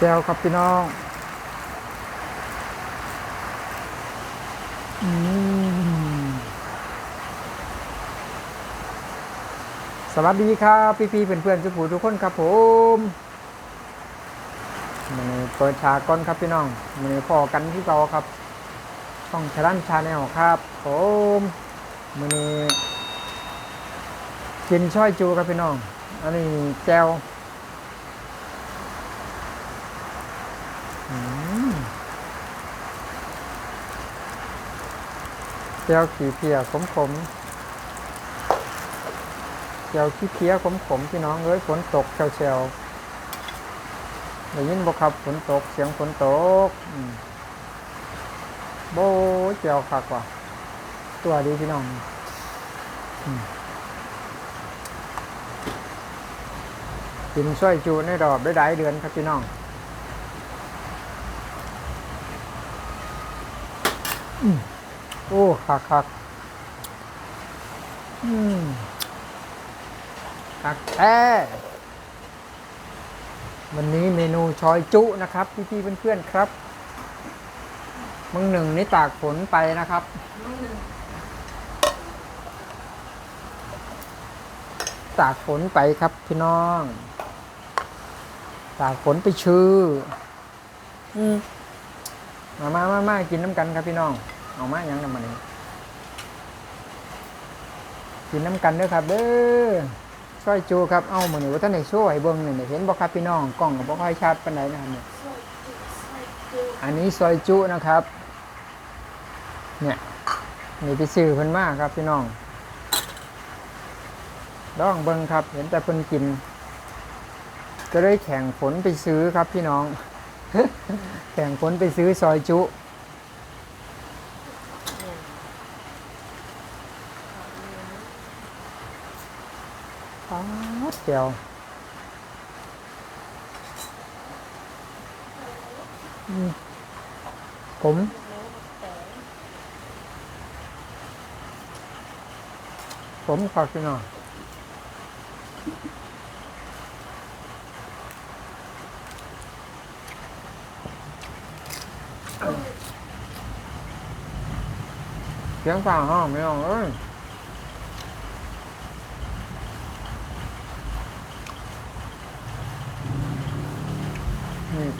แก้วครับพี่น้องสวัสดีครับพี่พี่ๆเพื่อนๆทุกผู้ทุกคนครับผมมันนี้เปิดฉากก่อนครับพี่น้องมันนี้พอกันที่เก่าครับช่องชาลันชาแนลครับผมมันนี้กินช่อยจูครับพี่น้อง อันนี้แก้ว แก้วขี้เพียขมขมๆแก้วขี้เพียขมขมพี่น้องเอ้ยฝนตกเชวๆได้ยินบ่ครับฝนตกเสียงฝนตกโบแก้วคักว่ะตัวดีพี่น้องกินช่วยจูในดอกได้หลายเดือนครับพี่น้อง โอ้คักคักอืมคักแท้วันนี้เมนูชอยจุนะครับ พี่ๆเพื่อนๆครับมึงหนึ่งนี่ตากฝนไปนะครับตากฝนไปครับพี่น้อง ตากฝนไปชื่อ อืมมามามามากินน้ำกันครับพี่น้อง เอามาหยังนำมาเนี่กินน้ำกันเด้อครับเด้อช่วยจูครับ เอาหมือนี่ว่าท่านในช่วยเบิ้งนี่เห็นบ่ครับพี่น้องกล้องก็บ่ค่อยชัดปานใดนะครับเนี่ยอันนี้ซอยจุนะครับ เนี่ยนี่ไปซื้อเพิ่นมากครับพี่น้องลองเบิ้งครับ เห็นแต่เพิ่นกิน ก็เลยแข่งฝนไปซื้อครับพี่น้อง แข่งฝนไปซื้อซอยจุ ป๊า ดเดียวอืมผมผมข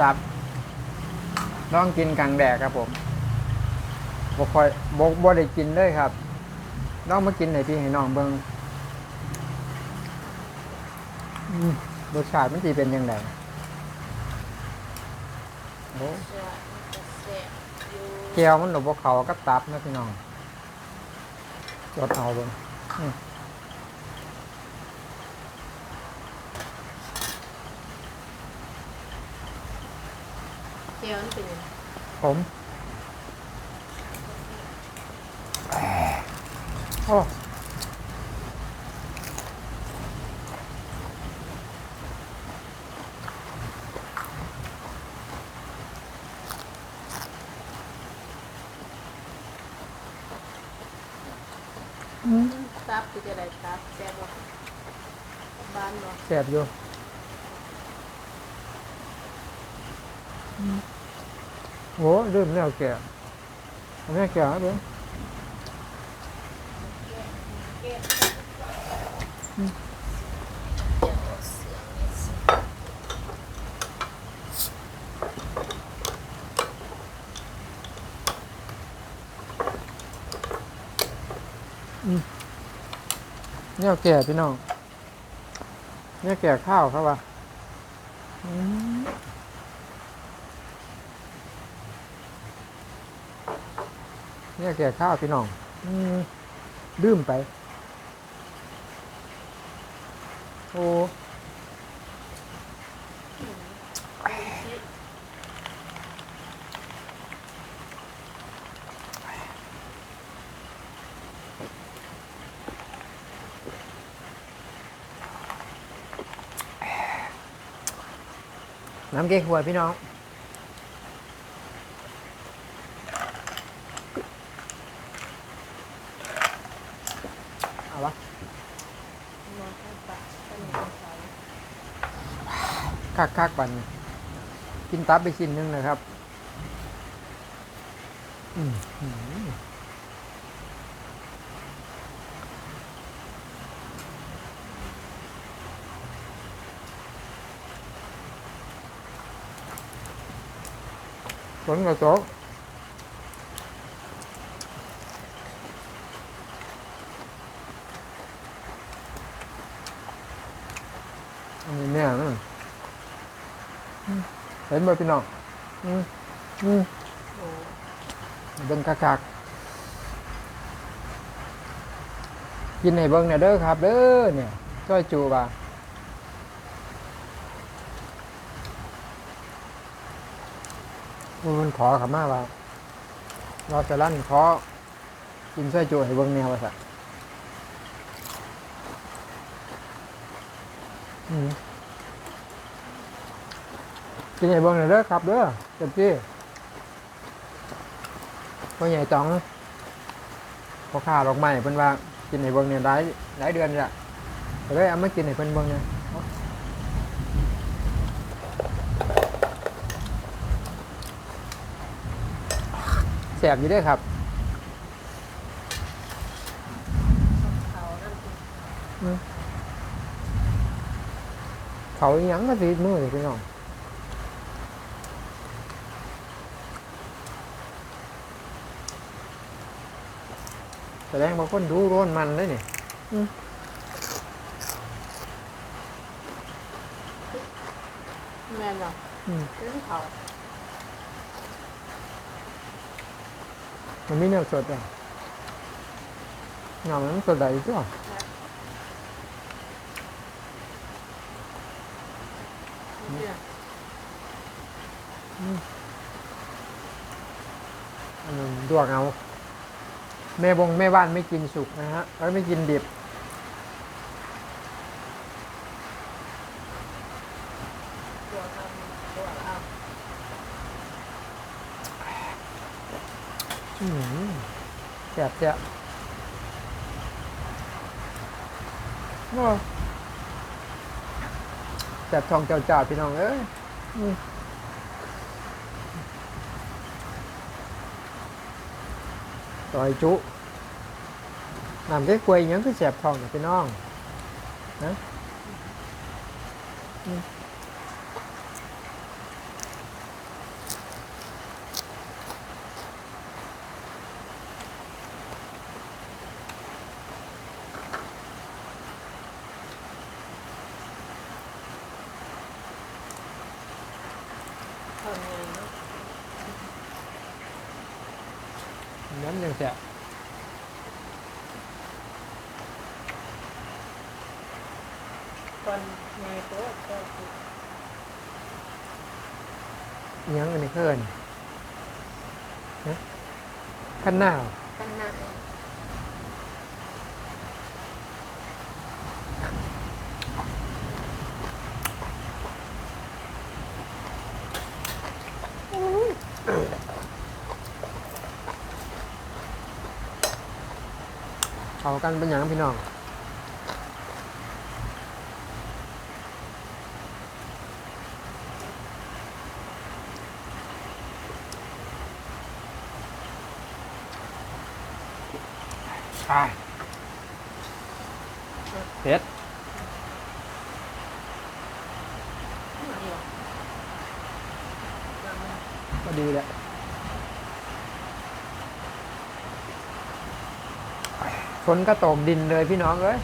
อกินหน่อยเสียงฝ่าห้องไม่เอาเอ้ยนี่ตับลองกินกลางแดดครับผมบ่ค่อยบ่บ่ได้กินเลยครับลองมากินให้พี่ให้น้องเบิงอืมรสชาติมันสิเป็นยังไงโอ้แก้วมันหลบบ่เขากับตับนะพี่น้องจดเอาเบิ่ง เจียวนี่เป็นยังไงผมโอ้อืมตับคือจะได้ตับแซ่บบ่บ้านบ่แสบอยู่ โอ้ลืมแล้วแกะอันนี้แกะเดี๋ยเนี่ยแก่พี่น้องเนี่ยแก่ข้าวครับว่ะ เนี่ยแก่ข้าวพี่น้องอืมดื่มไป โอ้น้ำเก๊กฮวยพี่น้อง เอาวะ นอนข้างปากก็นอนเสา คักคักๆบันกินตับไปชิ้นหนึงนะครับอืมอืมฝนกระตกอันนี้เนี่ยนะอืม เห็นบ่พี่น้องอืมอืมโอ้เบิ่งคักๆกินให้เบิ่งเนี่ยเด้อครับเด้อเนี่ยจ้อยจูบ่ามันขอขมาว่าเราจะลั่นขอกินจ้อยจูให้เบิ่งแนวว่าซะอืม กินให้เบิ่งเนี่ยเด้อครับเด้อเต็มที่พ่อใหญ่ตองพ่อข้าดอกไม้เพิ่นว่ากินในเบิ่งเนี่ยหลายหลายเดือนและก็เลยเอามากินให้เพิ่นเบิ่งเนี่ยแสบอยู่ด้วยครับเขานั่าอิหยังก็สิมือเลยพี่น้อง ดงบางคนดูร้อนมันเลยนี่แม่นเหรออืมเรื่องเขามันมีเนื้อสดอะเงามันสดใดจ้ะเนี่ยอันนั้นดวกเอา แม่บงแม่บ้านไม่กินสุกนะฮะแล้วไม่กินดิบ อืมแซ่บแซ่บโอ้แซ่บทองเจ้าจ่าพี่น้องเอ้ย อืมต่อยจุน้ำแก้กล้วยอิหยังคือแซ่บทองเนี่ยพี่น้องนะอืม ทำไงเนาะ น้ำยังแซ่บ ตอนไงตัวก็คืออิหยังอันนี้เพิ่นนะขั้นหน้าวกันหนักเขากันเป็นอย่างพี่น้อง ใช่เผ็ดนี่หรก็ดีแหละฝนก็ตกดินเลยพี่น้องเอ้ย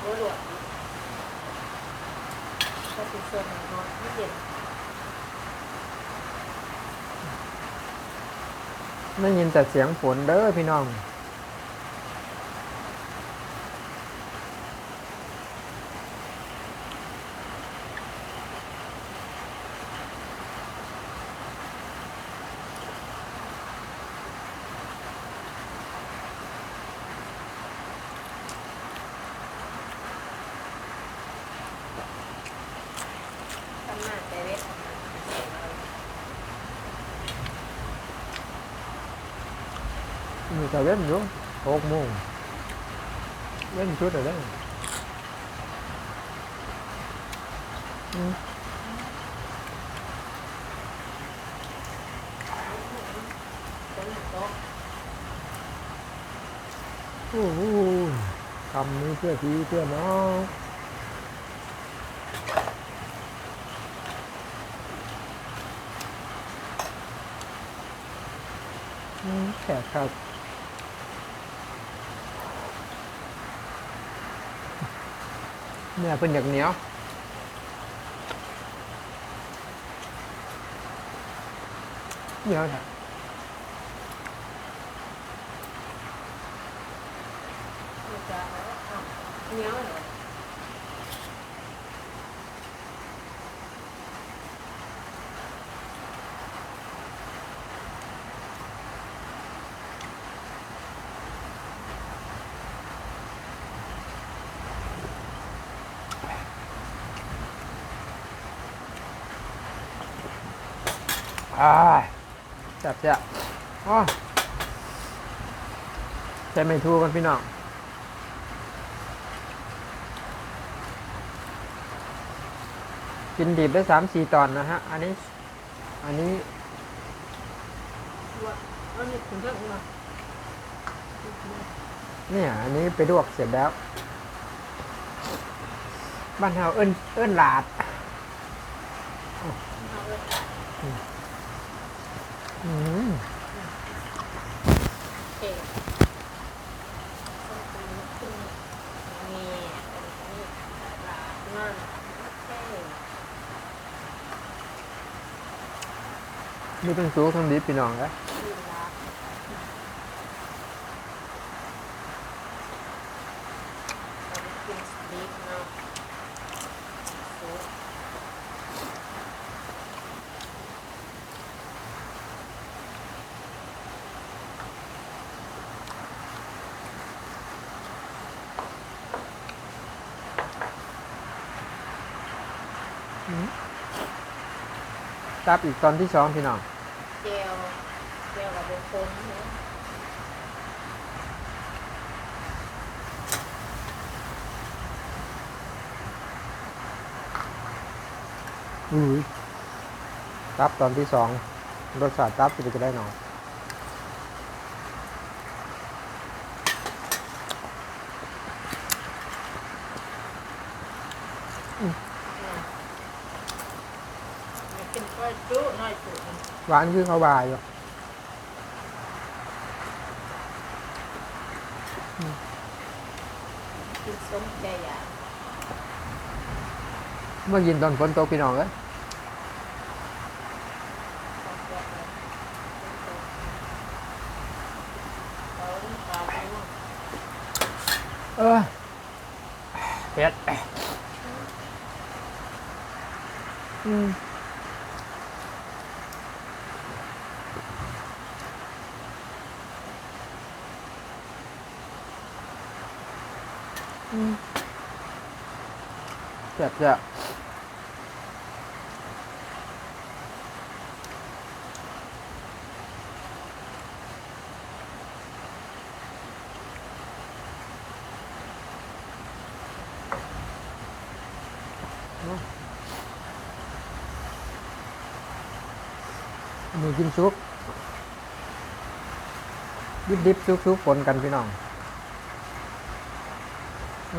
โอ้ยหลวดก็ติดเสื้อหนังนอนไม่เย็น ได้ยินแต่เสียงฝนเด้อพี่น้อง ทำหน้าแต่เวท มีแต่เว้นอยู่หกโมงเว้นชุดอะไรได้อืมโอ้โหคำนี้เพื่อพี่เพื่อน้องแขกครับ เนื้อเป็นอย่างเหนียวเหนียวค่ะเหนียวเหรอ อ่าจับจะอ๋อใช้ไม่ทูกันพี่น้องกินดิบได้สามสี่ตอนนะฮะ อันนี้ อันนี้ว่าอันนี้ถึงเท่าไหร่เนี่ย อันนี้ไปลวกเสร็จแล้ว บ้านเฮาเอิ้นเอิ้นหลาด เอาเลย อืม เอ๊ะ นี่เอ๊ะนี่ต้องทำดิบพี่น้องนะ นี่ลาบเราไปกินสติ๊กเนาะซุป ตับอีกตอนที่สองพี่น้องเจลเจลกับเบคอนเนาะอุ้ยตับตอนที่สองรสชาติตับจะจะได้หน่อย อยากกินก้อยจุน้อยจุ หวานคือข้าวบายอยู่กินส้มแก่ยาเมื่อกินตอนฝนตกพี่น้องเลย เออเผ็ดอืมอืม แซ่บแซ่บหมูกินซุปดิบดิบซุปซุปปนกันพี่น้อง อื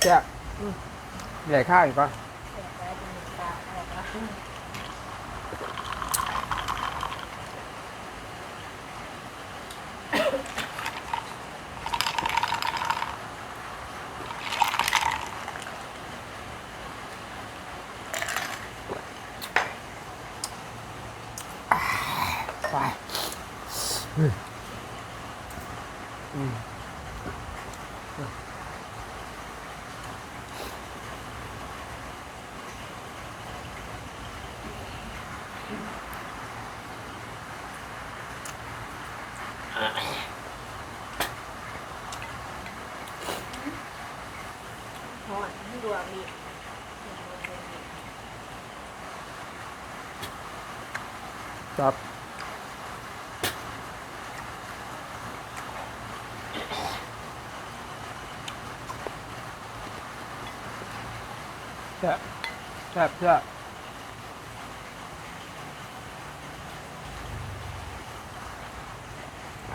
แซ่บอืม ๆใหญ่ข้าวอีกป่ะไป แซ่บแซ่บแซ่บ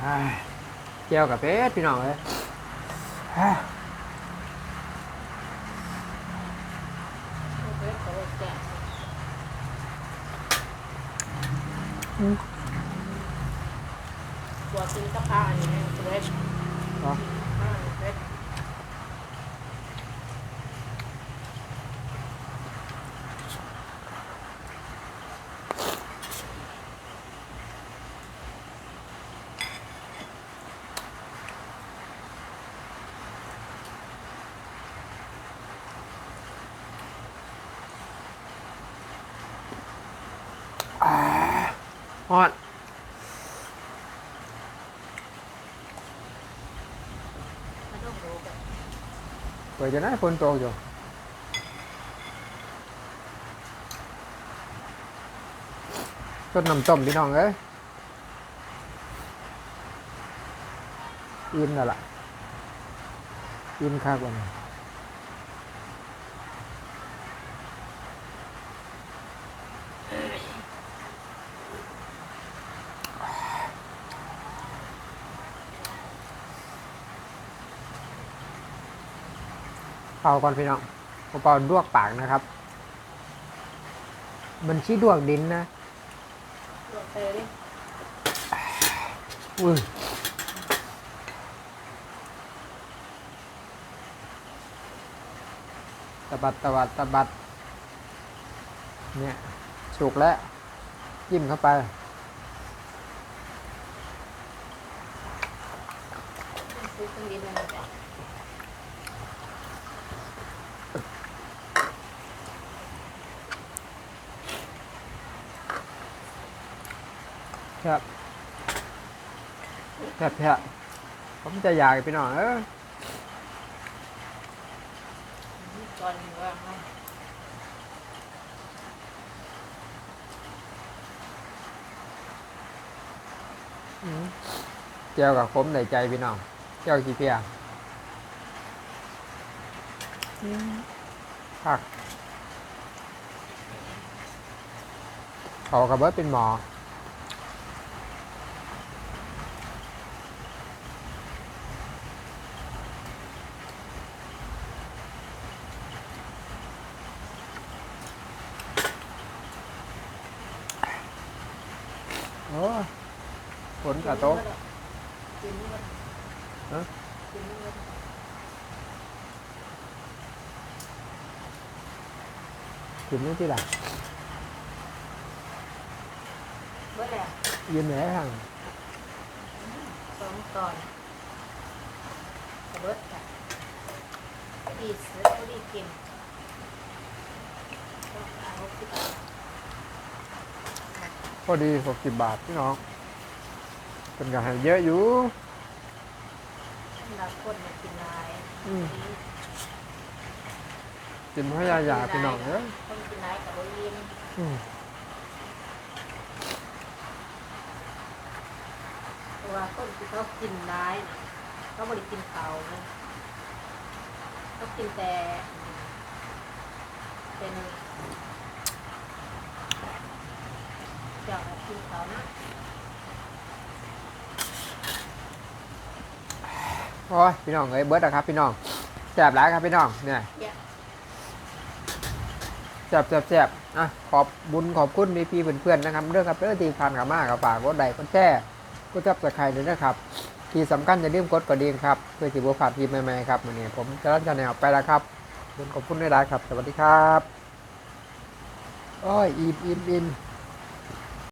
อ้ายแก้วกับเป็ดพี่น้องเลยอ้ายเพื่อนเขาแก่อืมตัวกินกะเพราอันนี้เพื่อน อ๋อ อ่าเพื่อน ฮอดไม่ต้องรู้กันเปิดจะได้ฝนตกอยู่ต้นน้ำต้มพี่น้องเอ้ยอิ่มแล้วล่ะอิ่มคักวันนี้ เป่าก่อนพี่น้องเอาเป่าลวกปากนะครับ มันชี้ดวกดินนะตัวเตยอุ้ยตะบัดตะบัดตะบัด เนี่ยสุกแล้วจิ้มเข้าไปซื้อเครื่องบินมาจ้ะ บแซ่บแซ่บผมจะอยากไปหน่อยเออตอนว่าให้อืมเจียวกับผมในใจพี่น้อง เจียวขี้เพียผักเขากับเบิร์ดเป็นหมอ โอ้ฝนกระตกกินนี่ก็ฮะกินนี่ก็กิ พอดีเสือพอดีกินก็เอาไปก่อนพอดีหกสิบบาทพี่น้องเป็นการให้เยอะอยู่สำหรับคนมากินลายอืมกินพยายาพี่น้องเอ้ยคนกินลายกับโบยินอืมเพราะว่าคนที่เขากินลายน่ะเขาบริกินเขานะเขากินแต่ เป็น เจ้ากินเขานะโอ้ยพี่น้องเอ้ยเบิร์ดนะครับพี่น้องแซ่บหลายครับพี่น้องเนี่ยเนี่ยแซ่บแซ่บแซ่บอะขอบบุญขอบคุณพี่พี่ๆเพื่อนๆนะครับเรื่องครับเรื่องที่พันกับมากกับฝากกดไลค์กดแชร์กดจับสไครต์ด้วยนะครับ ที่สำคัญอย่าลืมกดกระดิ่งครับเพื่อที่บุพผาดทีใหม่ๆครับวันนี้ผมจะรันชาแนลไปแล้วครับบุญขอบคุณด้วยครับ สวัสดีครับ โอ้ยอิ่มอิ่มอิ่ม